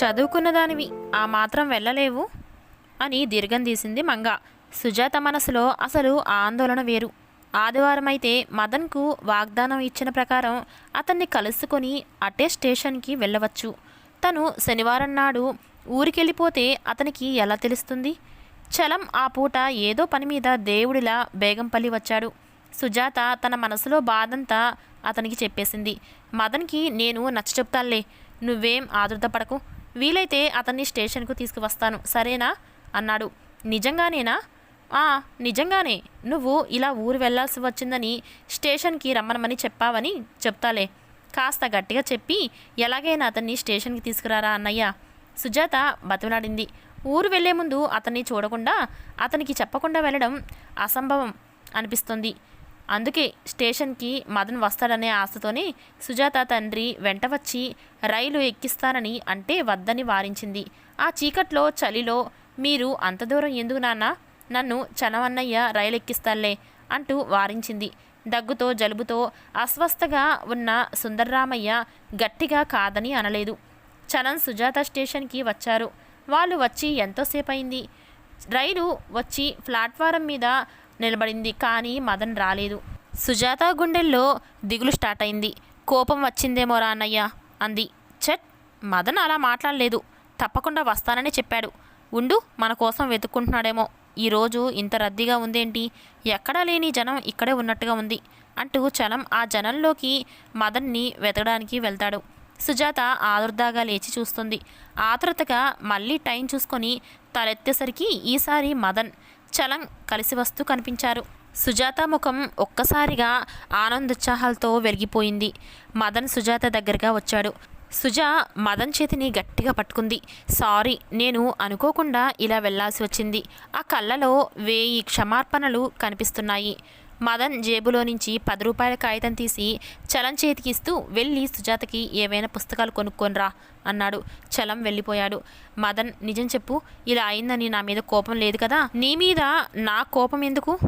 చదువుకున్న దానివి ఆ మాత్రం వెళ్ళలేవు అని దీర్ఘం తీసింది మంగ. సుజాత మనసులో అసలు ఆందోళన వేరు. ఆదివారం అయితే మదన్కు వాగ్దానం ఇచ్చిన ప్రకారం అతన్ని కలుసుకొని అటే స్టేషన్కి వెళ్ళవచ్చు. తను శనివారం నాడు ఊరికెళ్ళిపోతే అతనికి ఎలా తెలుస్తుంది? చలం ఆ పూట ఏదో పని మీద దేవుడిలా బేగంపల్లి వచ్చాడు. సుజాత తన మనసులో బాధంతా అతనికి చెప్పేసింది. మదన్కి నేను నచ్చ చెప్తానులే నువ్వేం ఆదుర్దపడకు. వీలైతే అతన్ని స్టేషన్కు తీసుకువస్తాను. సరేనా? అన్నాడు. నిజంగానేనా? ఆ నిజంగానే. నువ్వు ఇలా ఊరు వెళ్ళాల్సి వచ్చిందని స్టేషన్కి రమ్మనమని చెప్పావని చెప్తాలే. కాస్త గట్టిగా చెప్పి ఎలాగైనా అతన్ని స్టేషన్కి తీసుకురారా అన్నయ్య? సుజాత బతిమలాడింది. ఊరు వెళ్ళే ముందు అతన్ని చూడకుండా అతనికి చెప్పకుండా వెళ్ళడం అసంభవం అనిపిస్తుంది. అందుకే స్టేషన్కి మదన్ వస్తాడనే ఆశతోనే సుజాత తండ్రి వెంట వచ్చి రైలు ఎక్కిస్తానని అంటే వద్దని వారించింది. ఆ చీకట్లో చలిలో మీరు అంత దూరం ఎందుకు నాన్న? నన్ను చనవన్నయ్య రైలు ఎక్కిస్తాలే అంటూ వారించింది. దగ్గుతో జలుబుతో అస్వస్థగా ఉన్న సుందర్రామయ్య గట్టిగా కాదని అనలేదు. చరణ్ సుజాత స్టేషన్కి వచ్చారు. వాళ్ళు వచ్చి ఎంతోసేపు అయింది రైలు వచ్చి ప్లాట్ఫారం మీద నిలబడింది. కానీ మదన్ రాలేదు. సుజాత గుండెల్లో దిగులు స్టార్ట్ అయింది. కోపం వచ్చిందేమో రా అన్నయ్య అంది. చట్ మదన్ అలా మాట్లాడలేదు. తప్పకుండా వస్తానని చెప్పాడు. ఉండు మన కోసం వెతుక్కుంటున్నాడేమో. ఈరోజు ఇంత రద్దీగా ఉందేంటి? ఎక్కడా లేని జనం ఇక్కడే ఉన్నట్టుగా ఉంది అంటూ చలం ఆ జనంలోకి మదన్ని వెతకడానికి వెళ్తాడు. సుజాత ఆదుర్దాగా లేచి చూస్తుంది. ఆతృతగా మళ్ళీ టైం చూసుకొని తలెత్తేసరికి ఈసారి మదన్ చలం కలిసి వస్తూ కనిపించారు. సుజాత ముఖం ఒక్కసారిగా ఆనందోత్సాహాలతో వెలిగిపోయింది. మదన్ సుజాత దగ్గరగా వచ్చాడు. సుజా మదన్ చేతిని గట్టిగా పట్టుకుంది. సారీ నేను అనుకోకుండా ఇలా వెళ్ళాల్సి వచ్చింది. ఆ కళ్ళలో వేయి క్షమార్పణలు కనిపిస్తున్నాయి. మదన్ జేబులో నుంచి పది రూపాయల కాగితం తీసి చలం చేతికిస్తూ వెళ్ళి సుజాతకి ఏవైనా పుస్తకాలు కొనుక్కొనిరా అన్నాడు. చలం వెళ్ళిపోయాడు. మదన్ నిజం చెప్పు ఇలా అయిందని నా మీద కోపం లేదు కదా? నీ మీద నా కోపం ఎందుకు?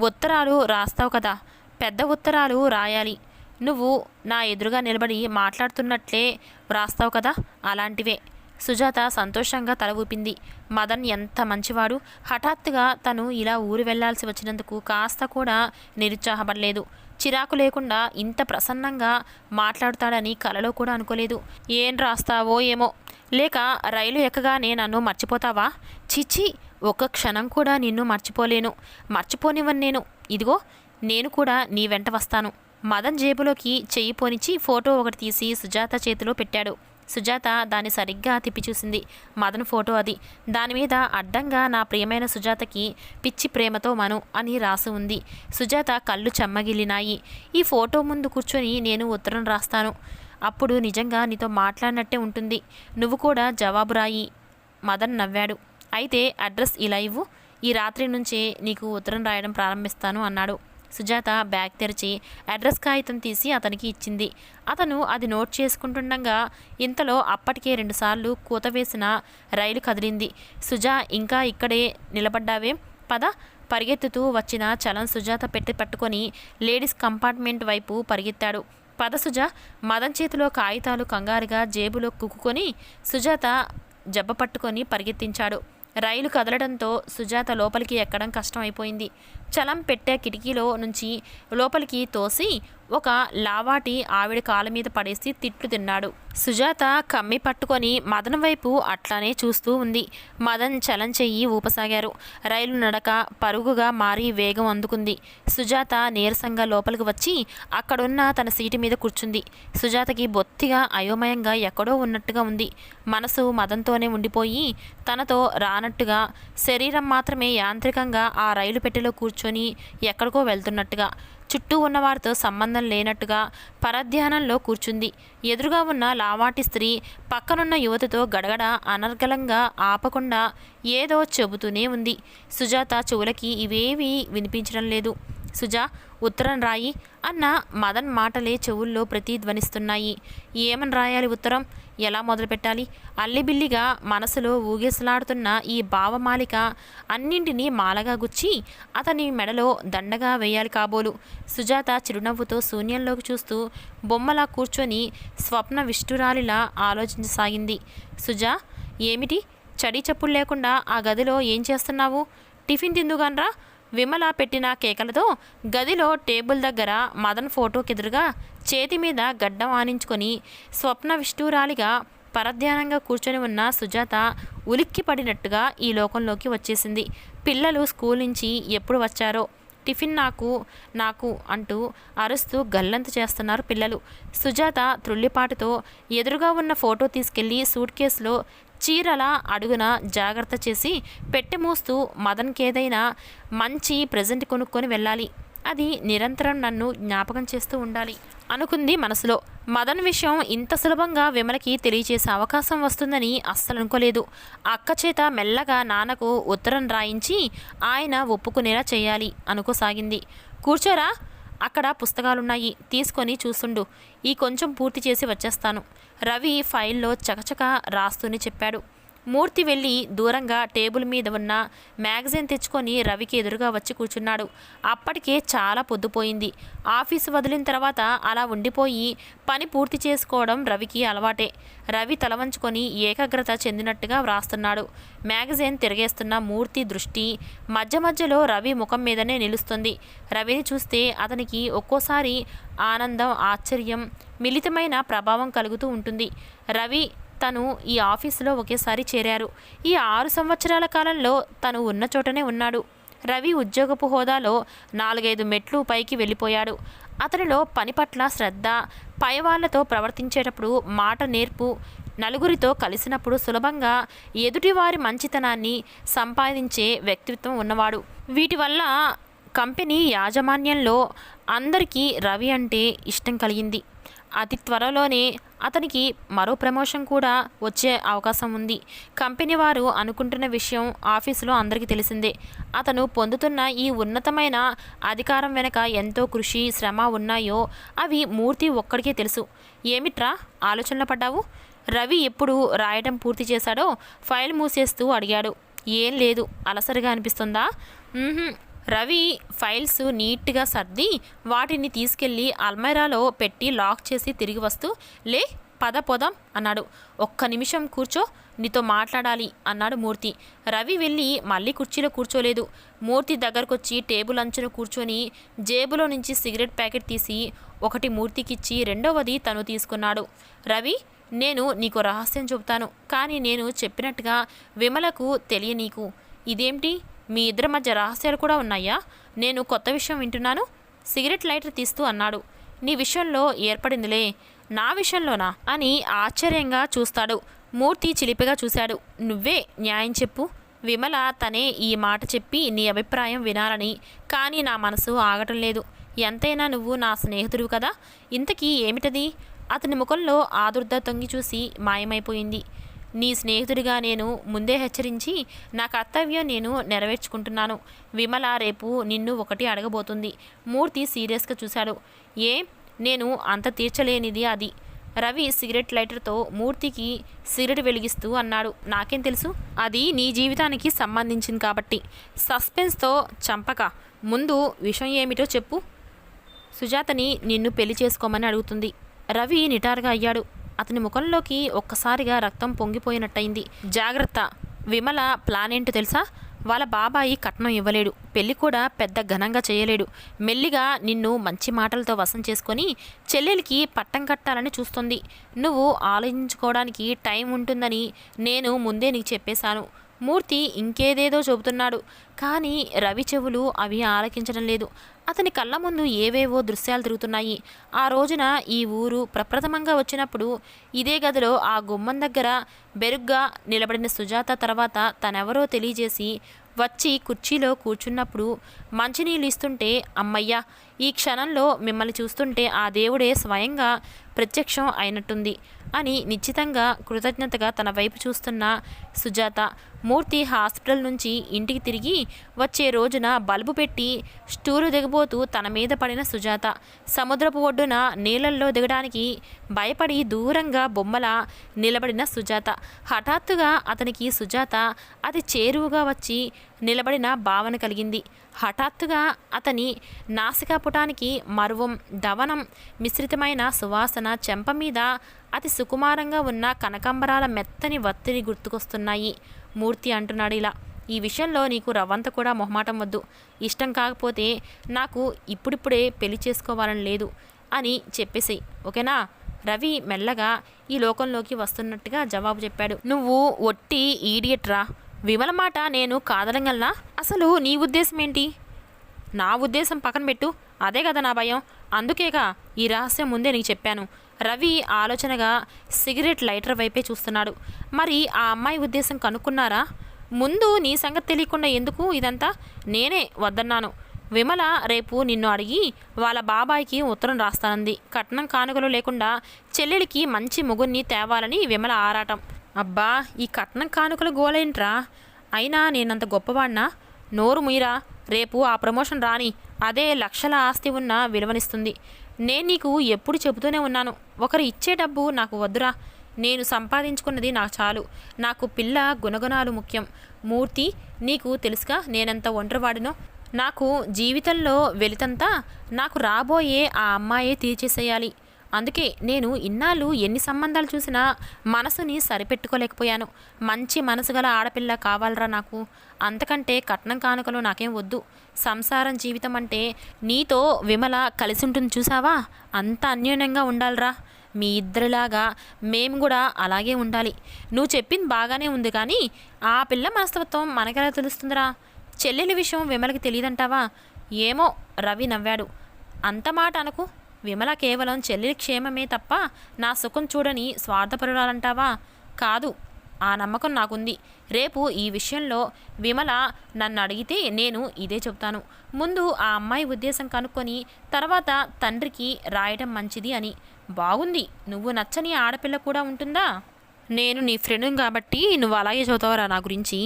ఉత్తరాలు రాస్తావు కదా? పెద్ద ఉత్తరాలు రాయాలి. నువ్వు నా ఎదురుగా నిలబడి మాట్లాడుతున్నట్లే వ్రాస్తావు కదా? అలాంటివే. సుజాత సంతోషంగా తల ఊపింది. మదన్ ఎంత మంచివాడు. హఠాత్తుగా తను ఇలా ఊరు వెళ్ళాల్సి వచ్చినందుకు కాస్త కూడా నిరుత్సాహపడలేదు. చిరాకు లేకుండా ఇంత ప్రసన్నంగా మాట్లాడుతాడని కలలో కూడా అనుకోలేదు. ఏం రాస్తావో ఏమో. లేక రైలు ఎక్కగానే నన్ను మర్చిపోతావా? చిచి ఒక్క క్షణం కూడా నిన్ను మర్చిపోలేను. మర్చిపోనివ్వను నేను. ఇదిగో నేను కూడా నీ వెంట వస్తాను. మదన్ జేబులోకి చెయ్యి పోనిచ్చి ఫోటో ఒకటి తీసి సుజాత చేతిలో పెట్టాడు. సుజాత దాన్ని సరిగ్గా తిప్పి చూసింది మదన్ ఫోటో అది. దాని మీద అడ్డంగా నా ప్రియమైన సుజాతకి పిచ్చి ప్రేమతో మను అని రాసి ఉంది. సుజాత కళ్ళు చెమ్మగిలినాయి ఈ ఫోటో ముందు కూర్చొని నేను ఉత్తరం రాస్తాను. అప్పుడు నిజంగా నీతో మాట్లాడినట్టే ఉంటుంది. నువ్వు కూడా జవాబు రాయి. మదన్ నవ్వాడు. అయితే అడ్రస్ ఇలా ఇవ్వు. ఈ రాత్రి నుంచే నీకు ఉత్తరం రాయడం ప్రారంభిస్తాను అన్నాడు. సుజాత బ్యాగ్ తెరిచి అడ్రస్ కాగితం తీసి అతనికి ఇచ్చింది. అతను అది నోట్ చేసుకుంటుండగా ఇంతలో అప్పటికే రెండుసార్లు కూత వేసిన రైలు కదిలింది. సుజా ఇంకా ఇక్కడే నిలబడ్డావే? పద. పరిగెత్తుతూ వచ్చిన చలం సుజాత పెట్టి పట్టుకొని లేడీస్ కంపార్ట్మెంట్ వైపు పరిగెత్తాడు. పద సుజ. మదన్ చేతిలో కాగితాలు కంగారుగా జేబులో కుక్కుకొని సుజాత జబ్బ పట్టుకొని పరిగెత్తించాడు. రైలు కదలడంతో సుజాత లోపలికి ఎక్కడం కష్టమైపోయింది. చలం పెట్టే కిటికీలో నుంచి లోపలికి తోసి ఒక లావాటి ఆవిడ కాళ్ళ మీద పడేసి తిట్లు తిన్నాడు. సుజాత కమ్మి పట్టుకొని మదన్ వైపు అట్లానే చూస్తూ ఉంది. మదన్ చలం చెయ్యి ఊపసాగారు. రైలు నడక పరుగుగా మారి వేగం అందుకుంది. సుజాత నీరసంగా లోపలికి వచ్చి అక్కడున్న తన సీటు మీద కూర్చుంది. సుజాతకి బొత్తిగా అయోమయంగా ఎక్కడో ఉన్నట్టుగా ఉంది. మనసు మదంతోనే ఉండిపోయి తనతో రానట్టుగా శరీరం మాత్రమే యాంత్రికంగా ఆ రైలు పెట్టెలో కూర్చొని ఎక్కడికో వెళ్తున్నట్టుగా. చుట్టూ ఉన్నవారితో సంబంధం లేనట్టుగా పరధ్యానంలో కూర్చుంది. ఎదురుగా ఉన్న లావాటి స్త్రీ పక్కనున్న యువతతో గడగడ అనర్గళంగా ఆపకుండా ఏదో చెబుతూనే ఉంది. సుజాత చెవులకి ఇవేవీ వినిపించడం లేదు. సుజా ఉత్తరం రాయి. అన్న మదన్ మాటలే చెవుల్లో ప్రతిధ్వనిస్తున్నాయి. ఏమని రాయాలి ఉత్తరం? ఎలా మొదలుపెట్టాలి? అల్లిబిల్లిగా మనసులో ఊగేసలాడుతున్న ఈ భావమాలిక అన్నింటినీ మాలగా గుచ్చి అతని మెడలో దండగా వేయాలి కాబోలు. సుజాత చిరునవ్వుతో శూన్యంలోకి చూస్తూ బొమ్మలా కూర్చొని స్వప్న విష్ణురాలిలా ఆలోచించసాగింది. సుజా ఏమిటి? చడి చప్పుడు లేకుండా ఆ గదిలో ఏం చేస్తున్నావు? టిఫిన్ తిందుగానరా? విమల పెట్టిన కేకలతో గదిలో టేబుల్ దగ్గర మదన్ ఫోటోకెదురుగా చేతి మీద గడ్డం ఆనించుకొని స్వప్న విష్ణురాలిగా పరధ్యానంగా కూర్చొని ఉన్న సుజాత ఉలిక్కి పడినట్టుగా ఈ లోకంలోకి వచ్చేసింది. పిల్లలు స్కూల్ నుంచి ఎప్పుడు వచ్చారో? టిఫిన్ నాకు నాకు అంటూ అరుస్తూ గల్లంతు చేస్తున్నారు పిల్లలు. సుజాత త్రుళ్ళిపాటుతో ఎదురుగా ఉన్న ఫోటో తీసుకెళ్ళి సూట్ కేసులో చీరల అడుగున జాగ్రత్త చేసి పెట్టి మదన్కి మదన్కేదైనా మంచి ప్రజెంట్ కొనుక్కొని వెళ్ళాలి. అది నిరంతరం నన్ను జ్ఞాపకం చేస్తూ ఉండాలి. అనుకుంది మనసులో. మదన్ విషయం ఇంత సులభంగా విమలకి తెలియచేసే అవకాశం వస్తుందని అస్సలు అనుకోలేదు. అక్క చేత మెల్లగా నాన్నకు ఉత్తరం రాయించి ఆయన ఒప్పుకునేలా చేయాలి అనుకోసాగింది. కూర్చోరా. అక్కడ పుస్తకాలున్నాయి. తీసుకొని చూసుండు ఈ కొంచెం పూర్తి చేసి వచ్చేస్తాను. రవి ఫైల్లో చకచక రాస్తూనే చెప్పాడు. మూర్తి వెళ్ళి దూరంగా టేబుల్ మీద ఉన్న మ్యాగజైన్ తెచ్చుకొని రవికి ఎదురుగా వచ్చి కూర్చున్నాడు. అప్పటికే చాలా పొద్దుపోయింది. ఆఫీసు వదిలిన తర్వాత అలా ఉండిపోయి పని పూర్తి చేసుకోవడం రవికి అలవాటే. రవి తలవంచుకొని ఏకాగ్రత చెందినట్టుగా వ్రాస్తున్నాడు. మ్యాగజైన్ తిరగేస్తున్న మూర్తి దృష్టి మధ్య మధ్యలో రవి ముఖం మీదనే నిలుస్తుంది. రవిని చూస్తే అతనికి ఒక్కోసారి ఆనందం ఆశ్చర్యం మిలితమైన ప్రభావం కలుగుతూ ఉంటుంది. రవి తను ఈ ఆఫీసులో ఒకేసారి చేరారు. ఈ ఆరు సంవత్సరాల కాలంలో తను ఉన్న చోటనే ఉన్నాడు. రవి ఉద్యోగపు హోదాలో నాలుగైదు మెట్లు పైకి వెళ్ళిపోయాడు. అతనిలో పని పట్ల శ్రద్ధ పైవాళ్ళతో ప్రవర్తించేటప్పుడు మాట నేర్పు నలుగురితో కలిసినప్పుడు సులభంగా ఎదుటివారి మంచితనాన్ని సంపాదించే వ్యక్తిత్వం ఉన్నవాడు. వీటి వల్ల కంపెనీ యాజమాన్యంలో అందరికీ రవి అంటే ఇష్టం కలిగింది. అతి త్వరలోనే అతనికి మరో ప్రమోషన్ కూడా వచ్చే అవకాశం ఉంది. కంపెనీ వారు అనుకుంటున్న విషయం ఆఫీసులో అందరికీ తెలిసిందే. అతను పొందుతున్న ఈ ఉన్నతమైన అధికారం వెనక ఎంతో కృషి శ్రమ ఉన్నాయో అవి మూర్తి ఒక్కడికే తెలుసు. ఏమిట్రా ఆలోచనలో పడ్డావు? రవి ఎప్పుడు రాయడం పూర్తి చేశాడో ఫైల్ మూసేస్తూ అడిగాడు. ఏం లేదు అలసరిగా అనిపిస్తుందా? రవి ఫైల్స్ నీట్గా సర్ది వాటిని తీసుకెళ్ళి అల్మైరాలో పెట్టి లాక్ చేసి తిరిగి వస్తూ లే పద పోదాం అన్నాడు. ఒక్క నిమిషం కూర్చో నీతో మాట్లాడాలి అన్నాడు మూర్తి. రవి వెళ్ళి మళ్ళీ కుర్చీలో కూర్చోలేదు. మూర్తి దగ్గరకొచ్చి టేబుల్ అంచున కూర్చొని జేబులో నుంచి సిగరెట్ ప్యాకెట్ తీసి ఒకటి మూర్తికిచ్చి రెండవది తను తీసుకున్నాడు. రవి నేను నీకు రహస్యం చెబుతాను కానీ నేను చెప్పినట్టుగా విమలకు తెలియనీకు. ఇదేంటి? మీ ఇద్దరి మధ్య రహస్యాలు కూడా ఉన్నాయా? నేను కొత్త విషయం వింటున్నాను. సిగరెట్ లైటర్ తీస్తూ అన్నాడు. నీ విషయంలో ఏర్పడిందిలే. నా విషయంలోనా? అని ఆశ్చర్యంగా చూస్తాడు. మూర్తి చిలిపిగా చూశాడు. నువ్వే న్యాయం చెప్పు. విమల తనే ఈ మాట చెప్పి నీ అభిప్రాయం వినాలని. కానీ నా మనసు ఆగటం లేదు. ఎంతైనా నువ్వు నా స్నేహితుడు కదా. ఇంతకీ ఏమిటది? అతని ముఖంలో ఆదుర్ద తొంగి చూసి మాయమైపోయింది. నీ స్నేహితుడిగా నేను ముందే హెచ్చరించి నా కర్తవ్యం నేను నెరవేర్చుకుంటున్నాను. విమల రేపు నిన్ను ఒకటి అడగబోతుంది. మూర్తి సీరియస్గా చూశాడు. ఏ? నేను అంత తీర్చలేనిది అది. రవి సిగరెట్ లైటర్తో మూర్తికి సిగరెట్ వెలిగిస్తూ అన్నాడు. నాకేం తెలుసు? అది నీ జీవితానికి సంబంధించింది కాబట్టి. సస్పెన్స్తో చంపక. ముందు విషయం ఏమిటో చెప్పు. సుజాతని నిన్ను పెళ్ళి చేసుకోమని అడుగుతుంది. రవి నిటారుగా అయ్యాడు. అతని ముఖంలోకి ఒక్కసారిగా రక్తం పొంగిపోయినట్టయింది. జాగ్రత్త. విమల ప్లాన్ ఏంటో తెలుసా? వాళ్ళ బాబాయి కట్నం ఇవ్వలేడు. పెళ్ళి కూడా పెద్ద ఘనంగా చేయలేడు. మెల్లిగా నిన్ను మంచి మాటలతో వశం చేసుకొని చెల్లెలికి పట్టం కట్టాలని చూస్తుంది. నువ్వు ఆలోచించుకోవడానికి టైం ఉంటుందని నేను ముందే నీకు చెప్పేశాను. మూర్తి ఇంకేదేదో చెబుతున్నాడు. కానీ రవి చెవులు అవి ఆలకించడం లేదు. అతని కళ్ళ ముందు ఏవేవో దృశ్యాలు తిరుగుతున్నాయి. ఆ రోజున ఈ ఊరు ప్రప్రథమంగా వచ్చినప్పుడు ఇదే గదిలో ఆ గుమ్మం దగ్గర బెరుగ్గా నిలబడిన సుజాత తర్వాత తనెవరో తెలియజేసి వచ్చి కుర్చీలో కూర్చున్నప్పుడు మంచినీళ్ళు ఇస్తుంటే అమ్మయ్య ఈ క్షణంలో మిమ్మల్ని చూస్తుంటే ఆ దేవుడే స్వయంగా ప్రత్యక్షం అయినట్టుంది అని నిశ్చితంగా కృతజ్ఞతగా తన వైపు చూస్తున్న సుజాత మూర్తి హాస్పిటల్ నుంచి ఇంటికి తిరిగి వచ్చే రోజున బల్బు పెట్టి స్టూలు దిగబోతూ తన మీద పడిన సుజాత సముద్రపు ఒడ్డున నీళ్ళల్లో దిగడానికి భయపడి దూరంగా బొమ్మల నిలబడిన సుజాత. హఠాత్తుగా అతనికి సుజాత అతి చేరువుగా వచ్చి నిలబడిన భావన కలిగింది. హఠాత్తుగా అతని నాసికాపుటానికి మరువం దవనం మిశ్రితమైన సువాసన చెంప మీద అతి సుకుమారంగా ఉన్న కనకంబరాల మెత్తని వత్తిడి గుర్తుకొస్తున్నాయి. మూర్తి అంటున్నాడు ఇలా ఈ విషయంలో నీకు రవ్వంత కూడా మొహమాటం వద్దు. ఇష్టం కాకపోతే నాకు ఇప్పుడిప్పుడే పెళ్ళి చేసుకోవాలని లేదు అని చెప్పేసి ఓకేనా? రవి మెల్లగా ఈ లోకంలోకి వస్తున్నట్టుగా జవాబు చెప్పాడు. నువ్వు ఒట్టి ఈడియట్ రా. విమల మాట నేను కాదనగలనా? అసలు నీ ఉద్దేశం ఏంటి? నా ఉద్దేశం పక్కన పెట్టు. అదే కదా నా భయం. అందుకేగా ఈ రహస్యం ముందే నీకు చెప్పాను. రవి ఆలోచనగా సిగరెట్ లైటర్ వైపే చూస్తున్నాడు. మరి ఆ అమ్మాయి ఉద్దేశం కనుక్కున్నారా? ముందు నీ సంగతి తెలియకుండా ఎందుకు ఇదంతా? నేనే వద్దన్నాను. విమల రేపు నిన్ను అడిగి వాళ్ళ బాబాయికి ఉత్తరం రాస్తానంది. కట్నం కానుకలు లేకుండా చెల్లెలికి మంచి మొగుణ్ణి తేవాలని విమల ఆరాటం. అబ్బా ఈ కట్నం కానుకలు గోలేంట్రా? అయినా నేనంత గొప్పవాడినా? నోరు ముయిరా రేపు ఆ ప్రమోషన్ రాని అదే లక్షల ఆస్తి ఉన్న విలువనిస్తుంది. నేను నీకు ఎప్పుడు చెబుతూనే ఉన్నాను. ఒకరు ఇచ్చే డబ్బు నాకు వద్దురా. నేను సంపాదించుకున్నది నాకు చాలు. నాకు పిల్ల గుణగుణాలు ముఖ్యం. మూర్తి నీకు తెలుసుగా నేనెంత ఒంటరివాడినో. నాకు జీవితంలో వెలితంతా నాకు రాబోయే ఆ అమ్మాయే తీర్చేసేయాలి. అందుకే నేను ఇన్నాళ్ళు ఎన్ని సంబంధాలు చూసినా మనసుని సరిపెట్టుకోలేకపోయాను. మంచి మనసు గల ఆడపిల్ల కావాలరా నాకు? అంతకంటే కట్నం కానుకలు నాకేం వద్దు. సంసారం జీవితం అంటే నీతో విమల కలిసి ఉంటుంది చూసావా? అంత అన్యోన్యంగా ఉండాలిరా. మీ ఇద్దరిలాగా మేము కూడా అలాగే ఉండాలి. నువ్వు చెప్పింది బాగానే ఉంది కానీ ఆ పిల్ల మనస్తత్వం మనకెలా తెలుస్తుందిరా? చెల్లెలి విషయం విమలకి తెలియదంటావా? ఏమో రవి నవ్వాడు. అంత మాట అనకు. విమల కేవలం చెల్లెలి క్షేమమే తప్ప నా సుఖం చూడని స్వార్థపరురాలంటావా? కాదు ఆ నమ్మకం నాకుంది. రేపు ఈ విషయంలో విమల నన్ను అడిగితే నేను ఇదే చెప్తాను ముందు ఆ అమ్మాయి ఉద్దేశం కనుక్కొని తర్వాత తండ్రికి రాయడం మంచిది అని. బాగుంది నువ్వు నచ్చని ఆడపిల్ల కూడా ఉంటుందా? నేను నీ ఫ్రెండ్ కాబట్టి నువ్వు అలాగే చదువుతావరా నా గురించి.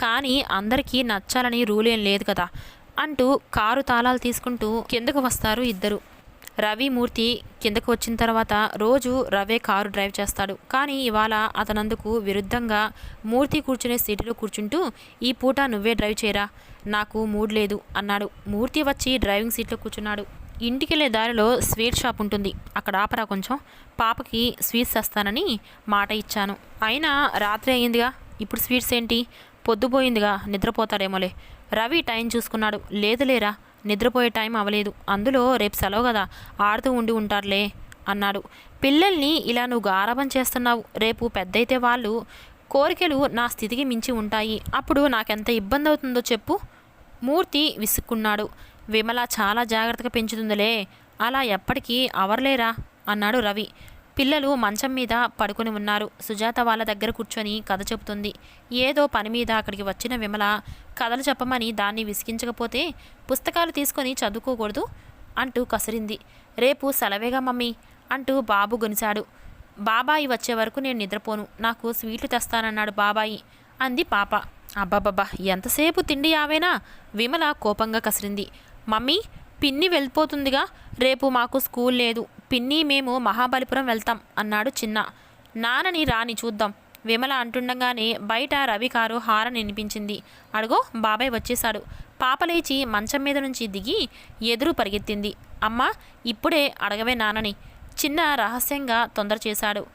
కానీ అందరికీ నచ్చాలని రూల్ ఏం లేదు కదా అంటూ కారు తాళాలు తీసుకుంటూ కిందకు వస్తారు ఇద్దరు. రవి మూర్తి కిందకు వచ్చిన తర్వాత రోజు రవే కారు డ్రైవ్ చేస్తాడు. కానీ ఇవాళ అతనందుకు విరుద్ధంగా మూర్తి కూర్చునే సీటులో కూర్చుంటూ ఈ పూట నువ్వే డ్రైవ్ చేయరా? నాకు మూడ్ లేదు అన్నాడు. మూర్తి వచ్చి డ్రైవింగ్ సీట్లో కూర్చున్నాడు. ఇంటికి వెళ్ళే దారిలో స్వీట్ షాప్ ఉంటుంది. అక్కడ ఆపరా కొంచెం. పాపకి స్వీట్స్ వస్తానని మాట ఇచ్చాను. అయినా రాత్రి అయ్యిందిగా. ఇప్పుడు స్వీట్స్ ఏంటి? పొద్దుపోయిందిగా నిద్రపోతారేమోలే రవి టైం చూసుకున్నాడు. లేదులేరా నిద్రపోయే టైం అవ్వలేదు. అందులో రేపు సెలవు కదా ఆడుతూ ఉండి ఉంటారులే అన్నాడు. పిల్లల్ని ఇలా నువ్వు గారాబం చేస్తున్నావు. రేపు పెద్దయితే వాళ్ళు కోరికలు నా స్థితికి మించి ఉంటాయి. అప్పుడు నాకెంత ఇబ్బంది అవుతుందో చెప్పు. మూర్తి విసుక్కున్నాడు. విమల చాలా జాగ్రత్తగా పెంచుతుందిలే. అలా ఎప్పటికీ అవర్లేరా అన్నాడు రవి. పిల్లలు మంచం మీద పడుకొని ఉన్నారు. సుజాత వాళ్ళ దగ్గర కూర్చొని కథ చెబుతుంది. ఏదో పని మీద అక్కడికి వచ్చిన విమల కథలు చెప్పమని దాన్ని విసిగించకపోతే పుస్తకాలు తీసుకొని చదువుకోకూడదు అంటూ కసిరింది. రేపు సెలవేగా మమ్మీ అంటూ బాబు గొనిశాడు బాబాయి వచ్చే వరకు నేను నిద్రపోను. నాకు స్వీట్లు తెస్తానన్నాడు బాబాయి. అంది పాప. అబ్బాబబ్బా ఎంతసేపు తిండి ఆవేనా? విమల కోపంగా కసిరింది. మమ్మీ పిన్ని వెళ్ళిపోతుందిగా. రేపు మాకు స్కూల్ లేదు. పిన్ని మేము మహాబలిపురం వెళ్తాం అన్నాడు చిన్న. నాన్నని రాని చూద్దాం. విమల అంటుండగానే బయట రవి కారు హారన్ వినిపించింది. అడుగో బాబాయ్ వచ్చేశాడు. పాప లేచి మంచం మీద నుంచి దిగి ఎదురు పరిగెత్తింది. అమ్మా ఇప్పుడే అడగవే నాన్నని. చిన్న రహస్యంగా తొందర చేశాడు.